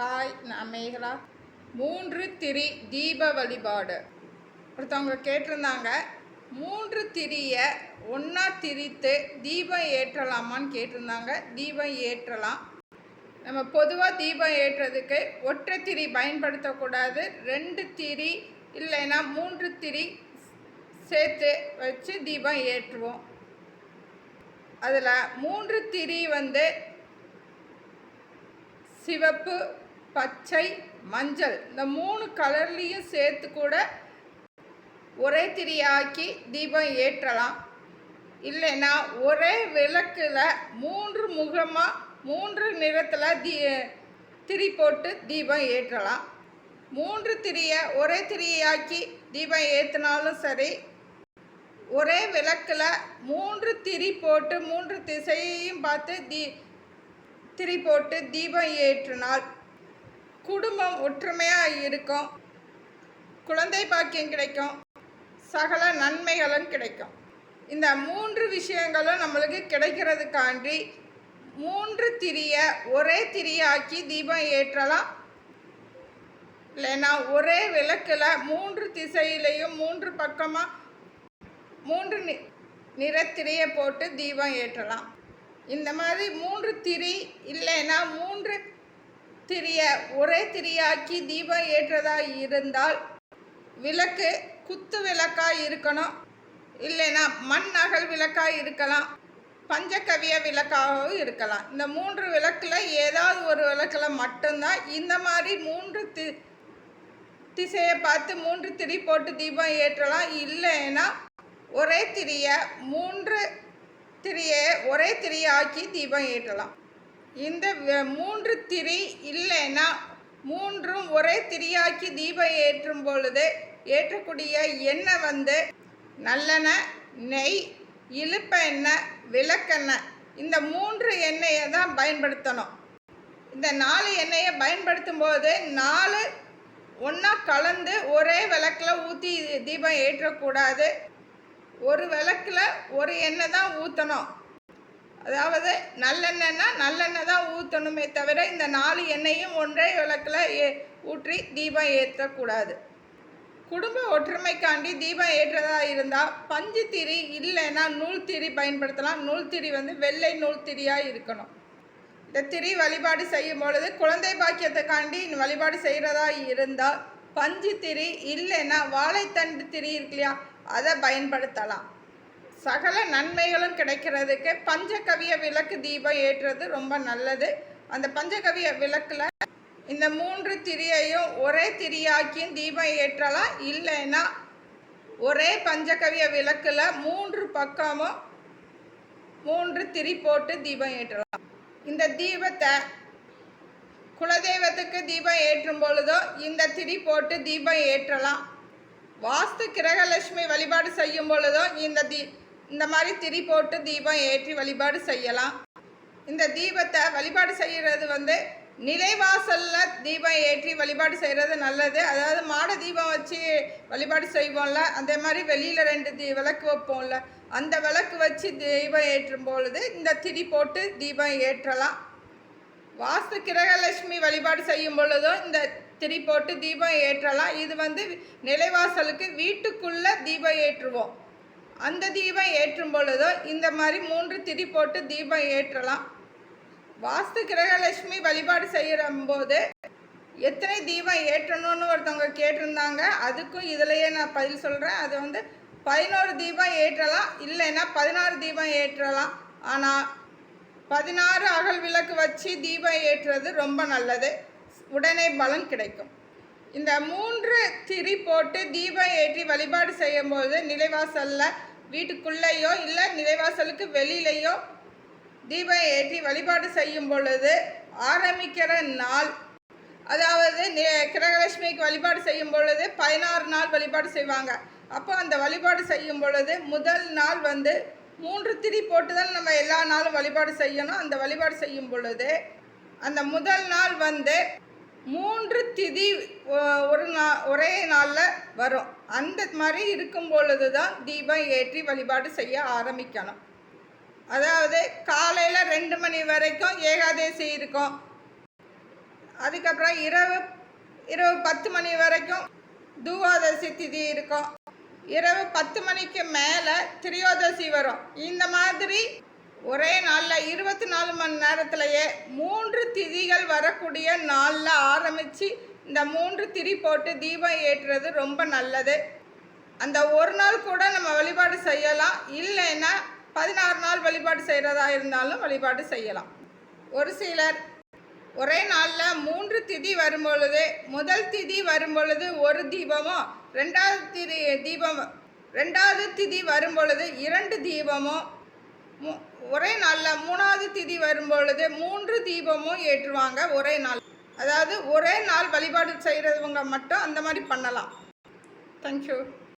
Hi நான் மேகலா. மூன்று திரி தீப வழிபாடு. ஒருத்தவங்க கேட்டிருந்தாங்க மூன்று திரியை ஒன்றா திரித்து தீபம் ஏற்றலாமான்னு கேட்டிருந்தாங்க. தீபம் ஏற்றலாம். நம்ம பொதுவாக தீபம் ஏற்றுறதுக்கு ஒற்றை திரி பயன்படுத்தக்கூடாது. ரெண்டு திரி இல்லைன்னா மூன்று திரி சேர்த்து வச்சு தீபம் ஏற்றுவோம். அதில் மூன்று திரி வந்து சிவப்பு பச்சை மஞ்சள். இந்த மூணு கலர்லேயும் சேர்த்து கூட ஒரே திரியாக்கி தீபம் ஏற்றலாம். இல்லைன்னா ஒரே விளக்கில் மூன்று முகமாக மூன்று நிறத்தில் தீ திரி போட்டு தீபம் ஏற்றலாம். மூன்று திரியை ஒரே திரியாக்கி தீபம் ஏற்றினாலும் சரி ஒரே விளக்கில் மூன்று திரி போட்டு மூன்று திசையையும் பார்த்து தீ திரி போட்டு தீபம் ஏற்றினால் குடும்பம் ஒற்றுமையாக இருக்கும். குழந்தை பாக்கியம் கிடைக்கும். சகல நன்மைகளும் கிடைக்கும். இந்த மூன்று விஷயங்களும் நம்மளுக்கு கிடைக்கிறதுக்காண்டி மூன்று திரியை ஒரே திரியாக்கி தீபம் ஏற்றலாம். இல்லைன்னா ஒரே விளக்கில் மூன்று திசையிலையும் மூன்று பக்கமாக மூன்று நி நிறத்திரியை போட்டு தீபம் ஏற்றலாம். இந்த மாதிரி மூன்று திரி இல்லைன்னா மூன்று திரியை ஒரே திரியாக்கி தீபம் ஏற்றதா இருந்தால் விளக்கு குத்து விளக்காக இருக்கணும். இல்லைன்னா மண் அகல் விளக்காக இருக்கலாம். பஞ்சகவிய விளக்காகவும் இருக்கலாம். இந்த மூன்று விளக்கில் ஏதாவது ஒரு விளக்கில் மட்டும்தான் இந்த மாதிரி மூன்று தி திசையை பார்த்து மூன்று திரி போட்டு தீபம் ஏற்றலாம். இல்லைன்னா ஒரே திரியை மூன்று திரியை ஒரே திரியாக்கி தீபம் ஏற்றலாம். இந்த மூன்று திரி இல்லைன்னா மூன்றும் ஒரே திரியாக்கி தீபம் ஏற்றும் பொழுது ஏற்றக்கூடிய எண்ணெய் வந்து நல்லெண்ணெய் நெய் இழுப்ப எண்ணெய் விளக்கெண்ணெய் இந்த மூன்று எண்ணெயை தான் பயன்படுத்தணும். இந்த நாலு எண்ணெயை பயன்படுத்தும் போது நாலு ஒன்றா கலந்து ஒரே விளக்கில் ஊற்றி தீபம் ஏற்றக்கூடாது. ஒரு விளக்கில் ஒரு எண்ணெய் தான் ஊற்றணும் அதாவது நல்லெண்ணெய்னா நல்லெண்ணெய் தான் ஊற்றணுமே தவிர இந்த நாலு எண்ணெயும் ஒன்றே விளக்கில் ஏ ஊற்றி தீபம் ஏற்றக்கூடாது குடும்ப ஒற்றுமைக்காண்டி தீபம் ஏற்றதாக இருந்தால் பஞ்சு திரி இல்லைன்னா நூல் திரி பயன்படுத்தலாம். நூல் திரி வந்து வெள்ளை நூல் திரியாக இருக்கணும். இந்த திரி வழிபாடு செய்யும் பொழுது குழந்தை பாக்கியத்துக்காண்டி வழிபாடு செய்கிறதா இருந்தால் பஞ்சு திரி இல்லைன்னா வாழைத்தண்டு திரி இருக்கு இல்லையா அதை பயன்படுத்தலாம். சகல நன்மைகளும் கிடைக்கிறதுக்கு பஞ்சகவிய விளக்கு தீபம் ஏற்றுறது ரொம்ப நல்லது. அந்த பஞ்சகவிய விளக்கில் இந்த மூன்று திரியையும் ஒரே திரியாக்கியும் தீபம் ஏற்றலாம். இல்லைன்னா ஒரே பஞ்சகவிய விளக்கில் மூன்று பக்கமும் மூன்று திரி போட்டு தீபம் ஏற்றலாம். இந்த தீபத்தை குலதெய்வத்துக்கு தீபம் ஏற்றும் பொழுதோ இந்த திரி போட்டு தீபம் ஏற்றலாம். வாஸ்து கிரகலட்சுமி வழிபாடு செய்யும் பொழுதோ இந்த தீ இந்த மாதிரி திரி போட்டு தீபம் ஏற்றி வழிபாடு செய்யலாம். இந்த தீபத்தை வழிபாடு செய்கிறது வந்து நிலைவாசலில் தீபம் ஏற்றி வழிபாடு செய்கிறது நல்லது. அதாவது மாட தீபம் வச்சு வழிபாடு செய்வோம்ல அதே மாதிரி வெளியில் ரெண்டு தீ விளக்கு வைப்போம்ல அந்த விளக்கு வச்சு தீபம் ஏற்றும் பொழுது இந்த திரி போட்டு தீபம் ஏற்றலாம். வாஸ்து கிரகலட்சுமி வழிபாடு செய்யும் பொழுதும் இந்த திரி போட்டு தீபம் ஏற்றலாம். இது வந்து நிலைவாசலுக்கு வீட்டுக்குள்ளே தீபம் ஏற்றுவோம். அந்த தீபம் ஏற்றும் பொழுதோ இந்த மாதிரி மூன்று திரி போட்டு தீபம் ஏற்றலாம். வாஸ்து கிரகலட்சுமி வழிபாடு செய்கிற போது எத்தனை தீபம் ஏற்றணும்னு ஒருத்தவங்க கேட்டிருந்தாங்க. அதுக்கும் இதுலையே நான் பதில் சொல்கிறேன் அது வந்து பதினோரு தீபம் ஏற்றலாம். இல்லைன்னா பதினாறு தீபம் ஏற்றலாம். ஆனால் பதினாறு அகல் விளக்கு வச்சு தீபம் ஏற்றுறது ரொம்ப நல்லது. உடனே பலன் கிடைக்கும். இந்த மூன்று திரி போட்டு தீபம் ஏற்றி வழிபாடு செய்யும்போது நிலைவாசலில் வீட்டுக்குள்ளேயோ இல்லை நிலைவாசலுக்கு வெளியிலையோ தீபம் ஏற்றி வழிபாடு செய்யும் பொழுது ஆரம்பிக்கிற நாள். அதாவது நி- கிரகலட்சுமிக்கு வழிபாடு செய்யும் பொழுது பதினாறு நாள் வழிபாடு செய்வாங்க. அப்போ அந்த வழிபாடு செய்யும் பொழுது முதல் நாள் வந்து மூன்று திரி போட்டு தான் நம்ம எல்லா நாளும் வழிபாடு செய்யணும். அந்த வழிபாடு செய்யும் பொழுது அந்த முதல் நாள் வந்து மூன்று திதி ஒ- ஒரு நா ஒரே நாளில் வரும். அந்த மாதிரி இருக்கும் பொழுது தான் தீபம் ஏற்றி வழிபாடு செய்ய ஆரம்பிக்கணும். அதாவது காலையில் ரெண்டு மணி வரைக்கும் ஏகாதேசி இருக்கும். அதுக்கப்புறம் இரவு இரவு பத்து மணி வரைக்கும் தூவாதசி திதி இருக்கும். இரவு பத்து மணிக்கு மேலே திரியோதசி வரும். இந்த மாதிரி ஒரே நாளில் இருபத்தி நாலு மணி நேரத்திலேயே மூன்று திதிகள் வரக்கூடிய நாளில் ஆரம்பித்து இந்த மூன்று திரி போட்டு தீபம் ஏற்றுறது ரொம்ப நல்லது. அந்த ஒரு நாள் கூட நம்ம வழிபாடு செய்யலாம். இல்லைன்னா பதினாறு நாள் வழிபாடு செய்கிறதா இருந்தாலும் வழிபாடு செய்யலாம். ஒரு சிலர் ஒரே நாளில் மூன்று திதி வரும்பொழுது முதல் திதி வரும்பொழுது ஒரு தீபமும் ரெண்டாவது திதி தீபம் ரெண்டாவது திதி வரும்பொழுது இரண்டு தீபமும் மு- ஒரே நாளில் மூணாவது திதி வரும்பொழுது மூன்று தீபமும் ஏற்றுவாங்க ஒரே நாள். அதாவது ஒரே நாள் வழிபாடு செய்கிறவங்க மட்டும் அந்த மாதிரி பண்ணலாம். தேங்க்யூ